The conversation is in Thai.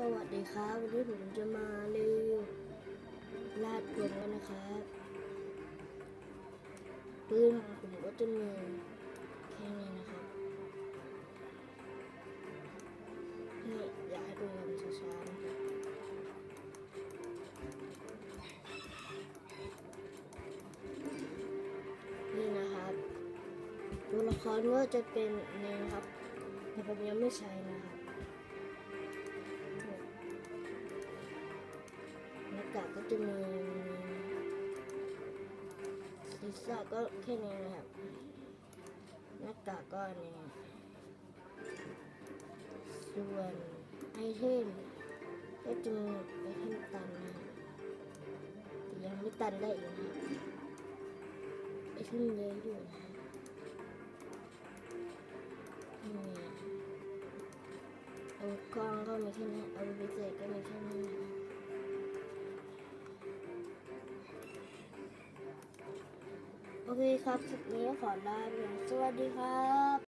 สวัสดีครับ วันนี้ผมจะมารีวิวลาดพลกันนะครับปืนของผมก็จะมีแค่นี้นะครับนี่อยากให้ดูกันช้าๆนะครับนี่นะครับตัวละครก็จะเป็นนี่นะครับแต่ผมยังไม่ใช้นะครับ กากก็จะมีศีรษะก็แค่นี้นะครับหน้ากากก็นี้ส่วนไอเทมก็จะมีไอเทมตันนะแต่ยังไม่ตันได้อีกนะไอเทมเยอะอยู่นะนี่เอากล้องก็มีแค่นี้เอาพิเศษก็มีแค่นี้นะ โอเคครับคลิปนี้ขอลาไปสวัสดีครับ